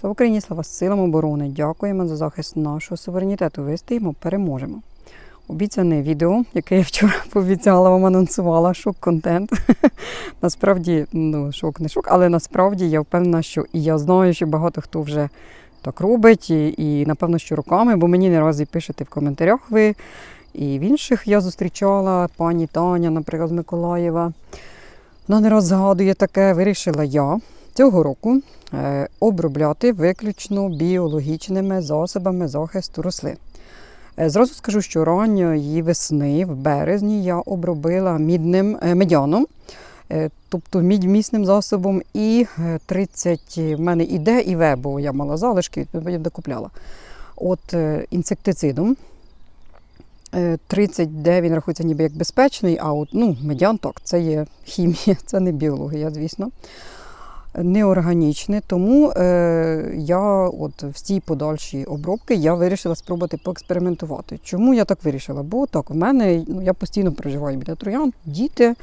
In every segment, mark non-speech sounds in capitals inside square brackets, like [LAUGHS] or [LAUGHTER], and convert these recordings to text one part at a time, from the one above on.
Слава Україні, слава силам оборони! Дякуємо за захист нашого суверенітету. Вистоїмо, переможемо. Обіцяне відео, яке я вчора [LAUGHS] пообіцяла вам анонсувала, шок-контент. [LAUGHS] насправді, ну, шок не шок, але насправді я впевнена, що і я знаю, що багато хто вже так робить, і, і напевно, що руками, бо мені не разі пишете в коментарях ви. І в інших я зустрічала пані Таня, наприклад, з Миколаєва. Вона не раз згадує таке, вирішила я цього року е, обробляти виключно біологічними засобами захисту рослин. Е, Зразу скажу, що ранньої весни, в березні, я обробила мідним е, медяном, тобто мідьмісним засобом, і е, 30 в мене і Д, і В, бо я мала залишки, відповідно докупляла. От інсектицидом. Е, 30D він рахується ніби як безпечний, а от ну, медян так, це є хімія, [LAUGHS] це не біологія, звісно. Неорганічне, тому е, я от в цій подальшій обробки я вирішила спробувати поекспериментувати. Чому я так вирішила? Бо так, в мене ну, я постійно проживаю біля троян, діти,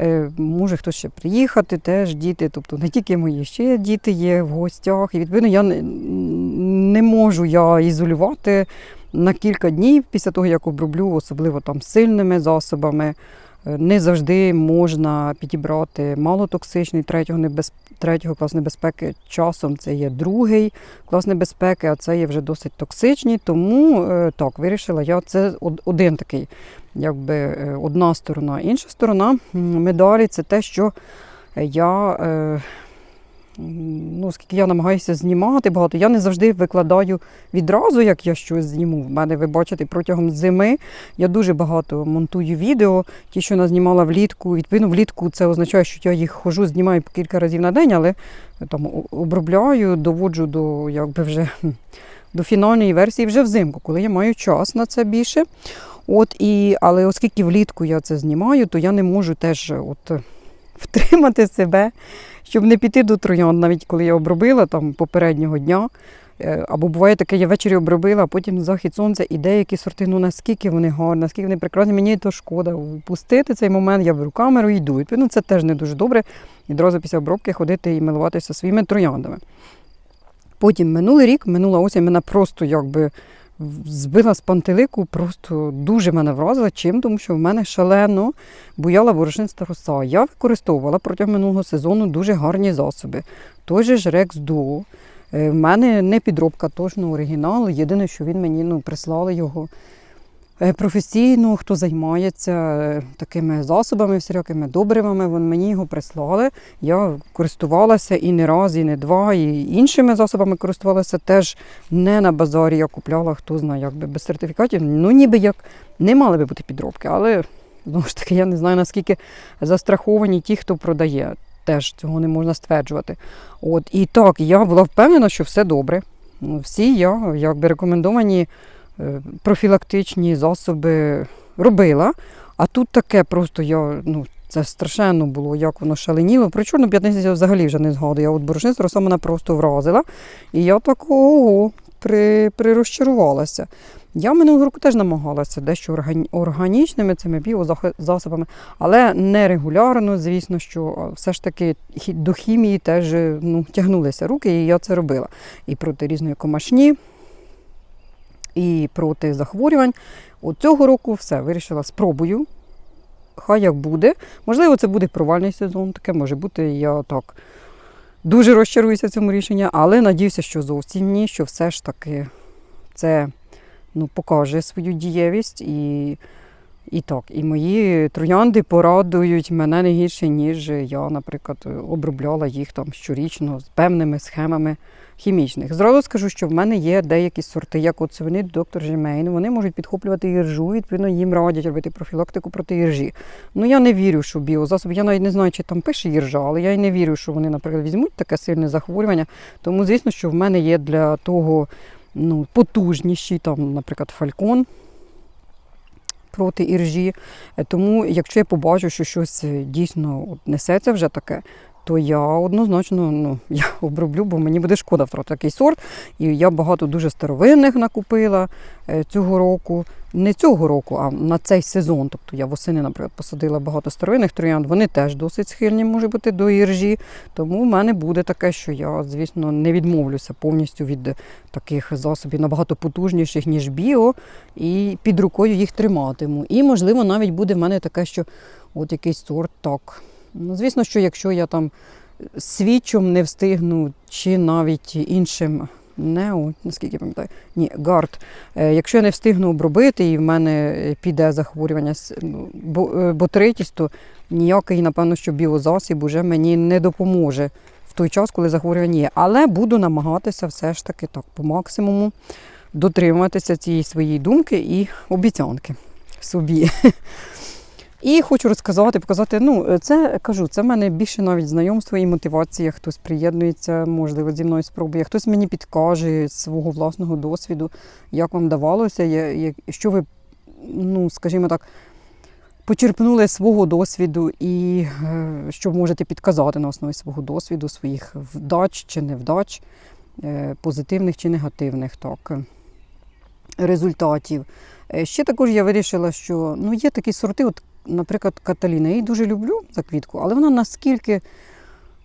е, може хтось ще приїхати, теж діти. Тобто не тільки мої, ще діти є в гостях. І відповідно я не, не можу я ізолювати на кілька днів після того, як оброблю, особливо там сильними засобами. Е, Не завжди можна підібрати малотоксичний третього, небез... третього клас небезпеки. Часом це є другий клас небезпеки, а це є вже досить токсичні. Тому е, так, вирішила я це один такий, якби е, одна сторона. Інша сторона медалі це те, що я. Е, Ну, оскільки я намагаюся знімати багато, я не завжди викладаю відразу, як я щось зніму. В мене, ви бачите, протягом зими я дуже багато монтую відео. Ті, що я знімала влітку. Відповідно, влітку це означає, що я їх хожу, знімаю кілька разів на день, але там обробляю, доводжу до якби вже до фінальної версії вже взимку, коли я маю час на це більше. От і, але оскільки влітку я це знімаю, то я не можу теж от, е, втримати себе, щоб не піти до троян, навіть коли я обробила там попереднього дня. Е, Або буває таке, я ввечері обробила, а потім захід сонця і деякі сорти, ну наскільки вони гарні, наскільки вони прекрасні, мені то шкода впустити цей момент, я беру камеру і йду. Відповідно, це теж не дуже добре. Відразу після обробки ходити і милуватися своїми трояндами. Потім минулий рік, минула осінь, мене просто якби збила з пантелику, просто дуже мене вразила. Чим? Тому що в мене шалено буяла борошниста роса. Я використовувала протягом минулого сезону дуже гарні засоби. Той же ж Rex Duo. Е, В мене не підробка, точно оригінал. Єдине, що він мені ну, прислали його професійно, хто займається е, такими засобами, всілякими добривами, вони мені його прислали. Я користувалася і не раз, і не два, і іншими засобами користувалася теж не на базарі. Я купляла, хто знає, якби без сертифікатів. Ну, ніби як не мали би бути підробки, але знову ж таки, я не знаю, наскільки застраховані ті, хто продає. Теж цього не можна стверджувати. От і так, я була впевнена, що все добре. Всі я якби рекомендовані е, профілактичні засоби робила. А тут таке просто я, ну, це страшенно було, як воно шаленіло. Про чорну п'ятницю я взагалі вже не згадую. От борошниста роса мене просто вразила. І я так ого, при, прирозчарувалася. Я минулого року теж намагалася дещо органі- органічними цими біозасобами, але не регулярно, звісно, що все ж таки до хімії теж е, ну, тягнулися руки, і я це робила. І проти різної комашні, і проти захворювань. От цього року все, вирішила, спробую. Хай як буде. Можливо, це буде провальний сезон, таке може бути. Я так дуже розчаруюся цьому рішенні, але надіюся, що зовсім ні, що все ж таки це ну, покаже свою дієвість і. І так, і мої троянди порадують мене не гірше, ніж я, наприклад, обробляла їх там щорічно з певними схемами хімічних. Зразу скажу, що в мене є деякі сорти, як от вони доктор Жемейн, вони можуть підхоплювати іржу, відповідно, їм радять робити профілактику проти іржі. Ну я не вірю, що біозасоби, я навіть не знаю, чи там пише іржа, але я й не вірю, що вони, наприклад, візьмуть таке сильне захворювання. Тому, звісно, що в мене є для того ну, потужніші, там, наприклад, фалькон проти іржі. Е, Тому, якщо я побачу, що щось е, дійсно несеться вже таке, то я однозначно ну, [LAUGHS] я оброблю, бо мені буде шкода втратити такий сорт. І я багато дуже старовинних накупила е, цього року. Не цього року, а на цей сезон. Тобто я восени, наприклад, посадила багато старовинних троянд. Вони теж досить схильні, може бути, до іржі. Тому в мене буде таке, що я, звісно, не відмовлюся повністю від таких засобів набагато потужніших, ніж біо, і під рукою їх триматиму. І, можливо, навіть буде в мене таке, що от якийсь сорт так. Ну, звісно, що якщо я там свічом не встигну, чи навіть іншим нео, наскільки я пам'ятаю, ні, гард. Е, Якщо я не встигну обробити і в мене піде захворювання ну, бо- е, ботритість, то ніякий, напевно, що біозасіб уже мені не допоможе в той час, коли захворювання є. Але буду намагатися все ж таки так по максимуму дотримуватися цієї своєї думки і обіцянки собі. І хочу розказати, показати. Ну, це кажу, це в мене більше навіть знайомство і мотивація. Хтось приєднується, можливо, зі мною спробує, хтось мені підкаже свого власного досвіду, як вам давалося, я- я- що ви, ну, скажімо так, почерпнули свого досвіду і е, що можете підказати на основі свого досвіду, своїх вдач чи невдач, е, позитивних чи негативних так, е, результатів. Е, Ще також я вирішила, що ну, є такі сорти, от, наприклад, Каталіна. Я її дуже люблю за квітку, але вона наскільки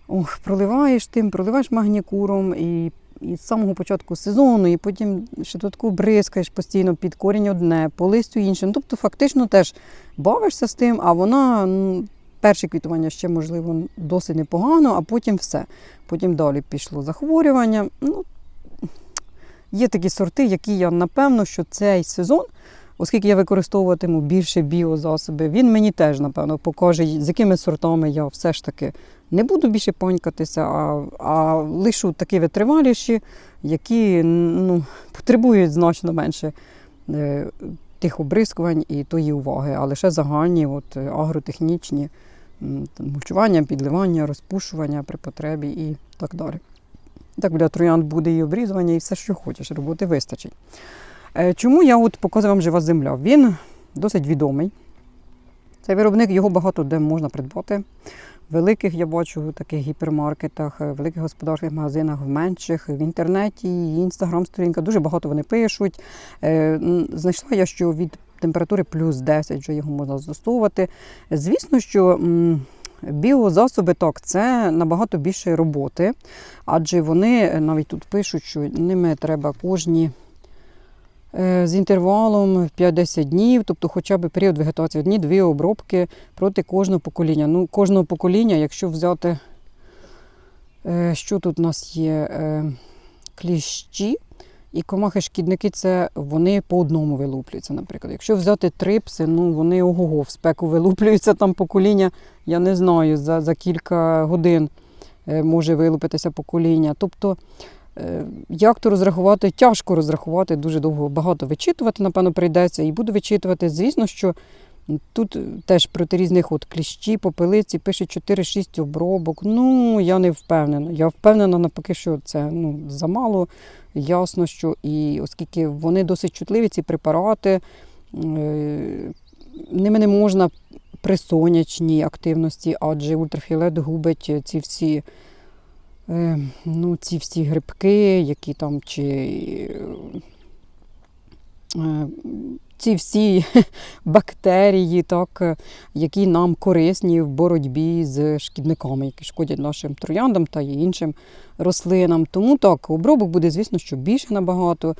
ох, проливаєш тим, проливаєш магнікуром і, і з самого початку сезону, і потім ще додатково бризкаєш постійно під корінь одне, по листю інше. Ну, тобто, фактично теж бавишся з тим, а вона. Перше квітування ще, можливо, досить непогано, а потім все. Потім далі пішло захворювання. Ну, є такі сорти, які я напевно, що цей сезон, оскільки я використовуватиму більше біозасоби, він мені теж, напевно, покаже, з якими сортами я все ж таки не буду більше панькатися, а, а лишу такі витриваліші, які ну, потребують значно менше е, тих обрискувань і тої уваги, а лише загальні, от, агротехнічні мульчування, підливання, розпушування при потребі і так далі. Так для троянд буде і обрізування, і все, що хочеш, роботи вистачить. Е, Чому я от показую вам жива земля? Він досить відомий. Цей виробник його багато де можна придбати. Великих я бачу в таких гіпермаркетах, в великих господарських магазинах, в менших, в інтернеті, інстаграм-сторінка. Дуже багато вони пишуть. Е, Знайшла я, що від температури плюс 10 вже його можна застосовувати. Звісно, що біозасоби так, це набагато більше роботи, адже вони е, навіть тут пишуть, що ними треба кожні. Е, З інтервалом в 5-10 днів, тобто хоча б період вегетації, одні-дві обробки проти кожного покоління. Ну, кожного покоління, якщо взяти, е, що тут у нас є, е, кліщі і комахи-шкідники, це вони по одному вилуплюються, наприклад. Якщо взяти трипси, ну вони ого-го, в спеку вилуплюються там покоління, я не знаю, за, за кілька годин може вилупитися покоління. Тобто, як то розрахувати, тяжко розрахувати, дуже довго багато вичитувати, напевно, прийдеться, і буду вичитувати. Звісно, що тут теж проти різних от кліщі, попелиці пише 4-6 обробок. Ну, я не впевнена. Я впевнена навпаки, що це ну, замало. Ясно, що і оскільки вони досить чутливі, ці препарати, е, ними не можна при сонячній активності, адже ультрафіолет губить ці всі, е, ну, ці всі грибки, які там чи е, ці всі [LAUGHS] бактерії, так, е, які нам корисні в боротьбі з шкідниками, які шкодять нашим трояндам та іншим рослинам. Тому так, обробок буде, звісно, що більше набагато.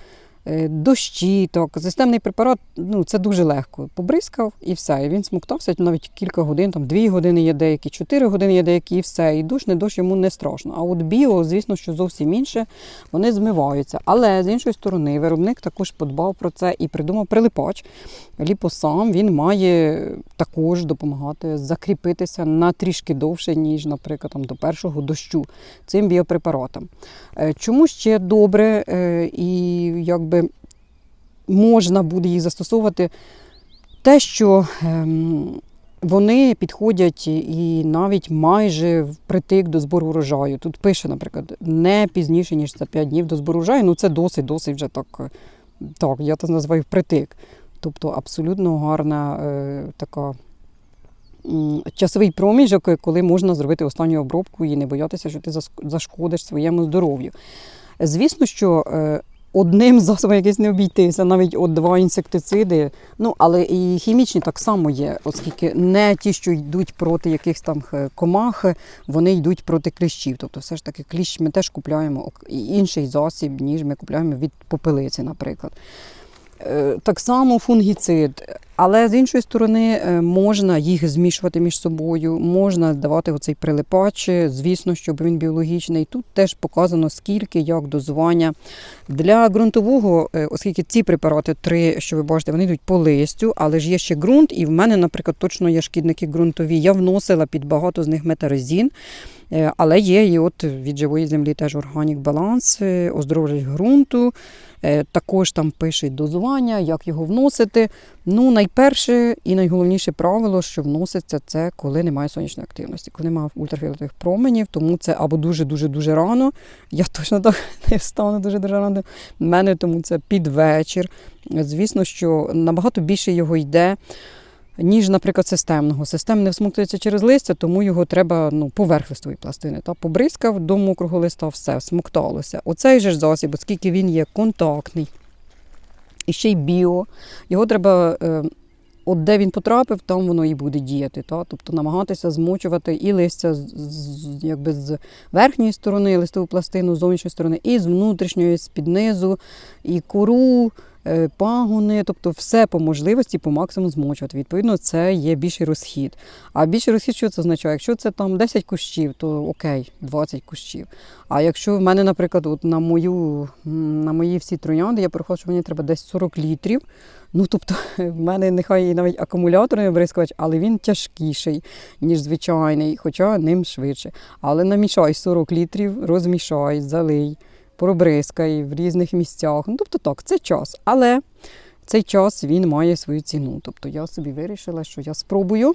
Е, Дощі, так, системний препарат, ну це дуже легко. Побризкав і все. І він смоктався навіть кілька годин, там дві години є деякі, чотири години є деякі, і все. І дощ, не дощ йому не страшно. А от біо, звісно, що зовсім інше, вони змиваються. Але з іншої сторони, виробник також подбав про це і придумав прилипач. Ліпосам він має також допомагати закріпитися на трішки довше, ніж, наприклад, там, до першого дощу цим біопрепаратам. Е, Чому ще добре е, і якби можна буде їх застосовувати? Те, що ем, вони підходять і навіть майже впритик до збору врожаю. Тут пише, наприклад, не пізніше, ніж за 5 днів до збору врожаю. Ну це досить, досить вже так, е, так я це називаю впритик. Тобто абсолютно гарна е, така часовий проміжок, коли можна зробити останню обробку і не боятися, що ти зашкодиш своєму здоров'ю. Звісно, що е, одним засобом якесь не обійтися, навіть от два інсектициди, ну але і хімічні так само є, оскільки не ті, що йдуть проти якихось там е, комах, вони йдуть проти кліщів. Тобто, все ж таки, кліщ ми теж купляємо інший засіб, ніж ми купляємо від попелиці, наприклад. Е, Так само фунгіцид, але з іншої сторони е, можна їх змішувати між собою, можна давати оцей прилипач, звісно, щоб він біологічний. Тут теж показано скільки, як дозування. Для ґрунтового, е, оскільки ці препарати, три, що ви бачите, вони йдуть по листю, але ж є ще ґрунт, і в мене, наприклад, точно є шкідники ґрунтові. Я вносила під багато з них метарезін. Е, Але є і от від живої землі теж органік баланс, е, оздоровлювач ґрунту. Е, Також там пише дозування, як його вносити. Ну, найперше і найголовніше правило, що вноситься, це коли немає сонячної активності, коли немає ультрафіолетових променів, тому це або дуже-дуже дуже рано. Я точно так [LAUGHS] не встану дуже дуже рано. У мене тому це під вечір. Звісно, що набагато більше його йде. Ніж, наприклад, системного. Системне всмоктується через листя, тому його треба ну, поверх пластини. Та побризкав до мокрого листа, все, всмокталося. Оцей же ж засіб, оскільки він є контактний і ще й біо, його треба. Е, От де він потрапив, там воно і буде діяти. Та? Тобто намагатися змочувати і листя з, з, якби з верхньої сторони, листову пластину, з зовнішньої сторони, і з внутрішньої, з під низу, і кору, пагони, тобто все по можливості по максимуму змочувати. Відповідно, це є більший розхід. А більший розхід, що це означає? Якщо це там 10 кущів, то окей, 20 кущів. А якщо в мене, наприклад, от на мою на мої всі троянди, я порахувала, що мені треба десь 40 літрів. Ну, тобто, [LAUGHS] в мене нехай навіть акумуляторний обрискувач, але він тяжкіший, ніж звичайний, хоча ним швидше. Але намішай 40 літрів, розмішай, залий, пробризкай в різних місцях. Ну, тобто так, це час. Але цей час він має свою ціну. Тобто я собі вирішила, що я спробую.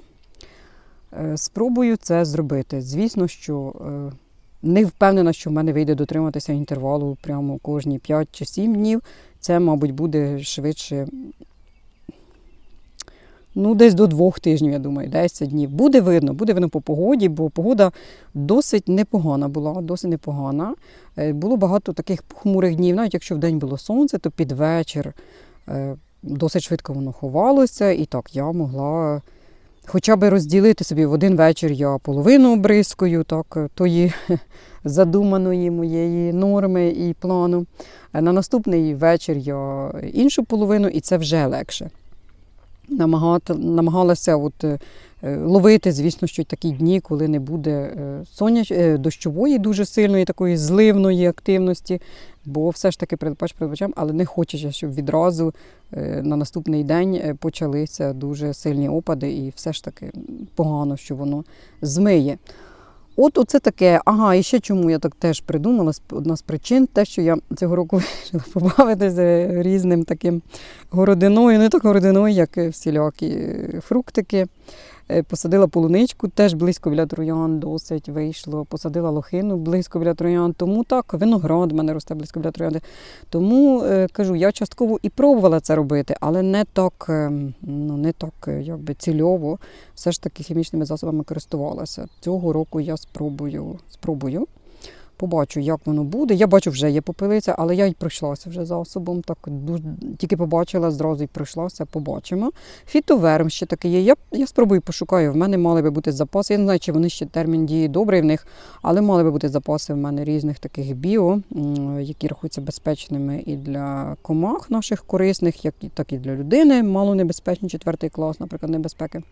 е, Спробую це зробити. Звісно, що е, не впевнена, що в мене вийде дотриматися інтервалу прямо кожні 5 чи 7 днів. Це, мабуть, буде швидше. Ну, десь до двох тижнів, я думаю, 10 днів. Буде видно, буде видно по погоді, бо погода досить непогана була, досить непогана. Е, Було багато таких похмурих днів, навіть якщо в день було сонце, то під вечір е, досить швидко воно ховалося, і так я могла хоча б розділити собі в один вечір я половину обрискою, так, е, тої [LAUGHS] задуманої моєї норми і плану. На наступний вечір я іншу половину, і це вже легше. Намагалася от, е, е, ловити, звісно, що такі дні, коли не буде е, соняч... дощової дуже сильної, такої зливної активності, бо все ж таки передбач передбачам, але не хочеться, щоб відразу на наступний день почалися дуже сильні опади, і все ж таки погано, що воно змиє. От оце таке. Ага, і ще чому я так теж придумала. Одна з причин, те, що я цього року [LAUGHS] вирішила побавитися різним таким городиною, не так городиною, як всілякі е, фруктики. Е, Посадила полуничку, теж близько біля троян досить вийшло. Посадила лохину близько біля троян. Тому так, виноград в мене росте близько біля троянди. Тому е, кажу, я частково і пробувала це робити, але не так, е, ну, не так якби цільово. Все ж таки хімічними засобами користувалася. Цього року я спробую. спробую. Побачу, як воно буде. Я бачу, вже є попелиця, але я й пройшлася вже засобом. Так тільки побачила, зразу й пройшлася, побачимо. Фітоверм ще такий є. Я, я спробую пошукаю. В мене мали би бути запаси. Я не знаю, чи вони ще термін дії добрий в них, але мали би бути запаси в мене різних таких біо, які рахуються безпечними і для комах наших корисних, як так і для людини. Мало небезпечні, четвертий клас, наприклад, небезпеки.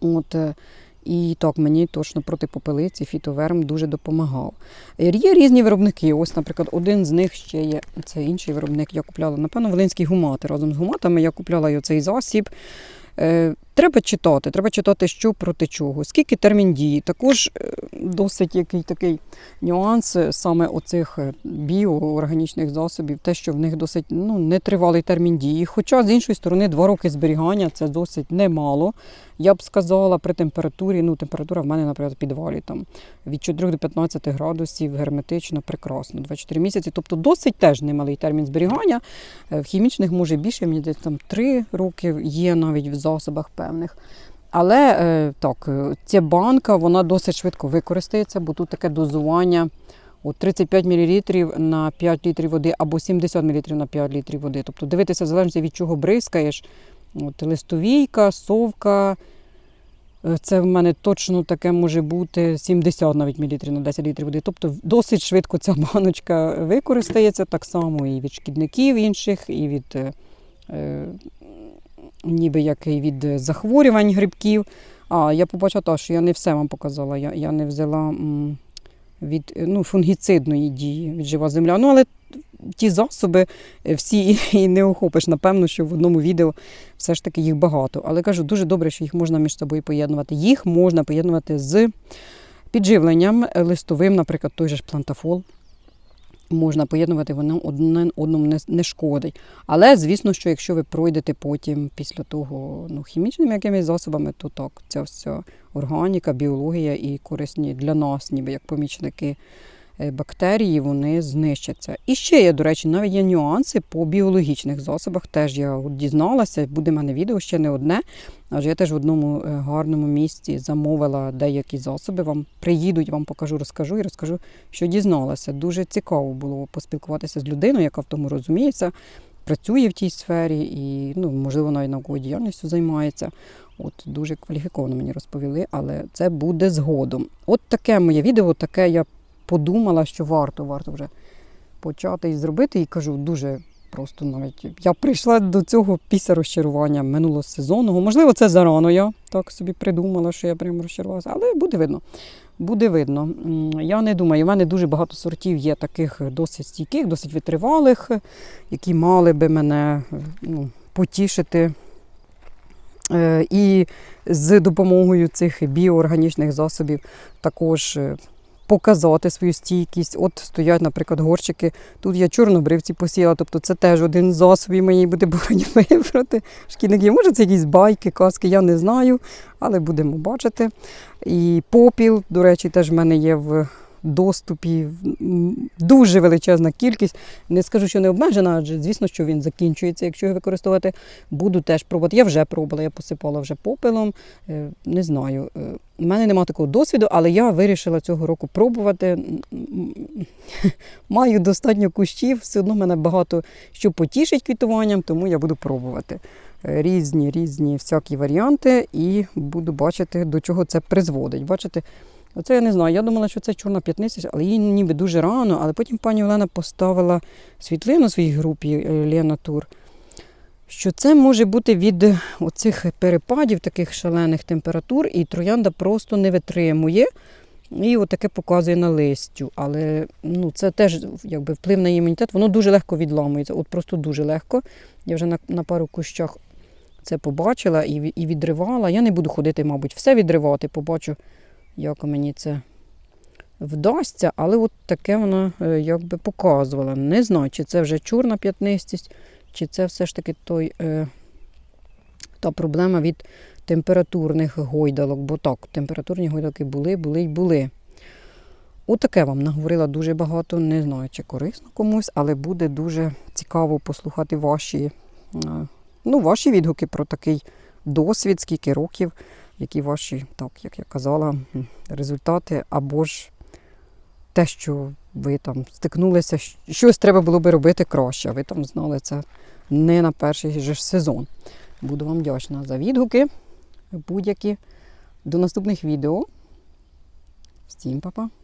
От, е, і так, мені точно проти попелиці фітоверм дуже допомагав. Е, Є різні виробники. Ось, наприклад, один з них ще є. Це інший виробник. Я купляла, напевно, Волинські гумати. Разом з гуматами я купляла і оцей засіб. Треба читати, треба читати, що проти чого, скільки термін дії. Також е, досить який такий нюанс е, саме оцих е, біоорганічних засобів, те, що в них досить ну, нетривалий термін дії. Хоча, з іншої сторони, два роки зберігання це досить немало. Я б сказала, при температурі, ну температура в мене, наприклад, в підвалі там від 4 до 15 градусів герметично, прекрасно, 24 місяці. Тобто досить теж немалий термін зберігання. В хімічних може більше, мені десь там 3 роки є навіть в засобах певних. Але е, так, е, ця банка вона досить швидко використається, бо тут таке дозування от 35 мл на 5 літрів води або 70 мл на 5 літрів води. Тобто дивитися в залежності від чого бризкаєш. От, листовійка, совка. е, Це в мене точно таке може бути 70 навіть мілітрів на 10 літрів води. Тобто досить швидко ця баночка використається так само і від шкідників інших, і від ніби як і від захворювань грибків. А, я побачила, що я не все вам показала. Я, я не взяла від е, ну, фунгіцидної дії від жива земля. Ну, але ті засоби е, всі [LAUGHS] і не охопиш. Напевно, що в одному відео все ж таки їх багато. Але кажу, дуже добре, що їх можна між собою поєднувати. Їх можна поєднувати з підживленням е, листовим, наприклад, той же ж плантафол. Можна поєднувати, воно одне одному не, не шкодить. Але, звісно, що якщо ви пройдете потім після того ну, хімічними якимись засобами, то так, ця вся органіка, біологія і корисні для нас, ніби як помічники бактерії, вони знищаться. І ще є, до речі, навіть є нюанси по біологічних засобах. Теж я дізналася, буде в мене відео ще не одне. Адже я теж в одному е, гарному місці замовила деякі засоби. Вам приїдуть, вам покажу, розкажу і розкажу, що дізналася. Дуже цікаво було поспілкуватися з людиною, яка в тому розуміється, працює в тій сфері і, ну, можливо, навіть науковою діяльністю займається. От дуже кваліфіковано мені розповіли, але це буде згодом. От таке моє відео, таке я подумала, що варто, варто вже почати і зробити. І кажу, дуже просто навіть я прийшла до цього після розчарування минулого сезону. Можливо, це зарано я так собі придумала, що я прямо розчарувалася, але буде видно. Буде видно. Я не думаю, у мене дуже багато сортів є таких досить стійких, досить витривалих, які мали би мене ну, потішити. Е, І з допомогою цих біоорганічних засобів також е, показати свою стійкість. От стоять, наприклад, горщики. Тут я чорнобривці посіяла, тобто це теж один з засобів моєї буде боротьби проти шкідників. Може, це якісь байки, казки, я не знаю, але будемо бачити. І попіл, до речі, теж в мене є в доступі дуже величезна кількість. Не скажу, що не обмежена, адже звісно, що він закінчується, якщо його використовувати. Буду теж пробувати. Я вже пробувала, я посипала вже попелом. Е, Не знаю. е, У мене немає такого досвіду, але я вирішила цього року пробувати. [LAUGHS] Маю достатньо кущів, все одно мене багато що потішить квітуванням, тому я буду пробувати. Е, Різні, різні всякі варіанти і буду бачити, до чого це призводить. Бачите, Оце я не знаю. Я думала, що це чорна п'ятниця, але її ніби дуже рано. Але потім пані Олена поставила світлину своїй групі е, Лена Тур, що це може бути від оцих перепадів, таких шалених температур, і троянда просто не витримує. І отаке показує на листю. Але ну, це теж якби, вплив на імунітет, воно дуже легко відламується. От просто дуже легко. Я вже на, на пару кущах це побачила і, і відривала. Я не буду ходити, мабуть, все відривати, побачу, як мені це вдасться, але от таке вона е, якби показувала. Не знаю, чи це вже чорна п'ятнистість, чи це все ж таки той, е, та проблема від температурних гойдалок. Бо так, температурні гойдалки були, були й були. Отаке вам наговорила дуже багато. Не знаю, чи корисно комусь, але буде дуже цікаво послухати ваші, е, ну, ваші відгуки про такий досвід, скільки років, які ваші, так, як я казала, результати, або ж те, що ви там стикнулися, щось треба було би робити краще, ви там знали це не на перший же ж сезон. Буду вам вдячна за відгуки будь-які. До наступних відео. Всім па-па!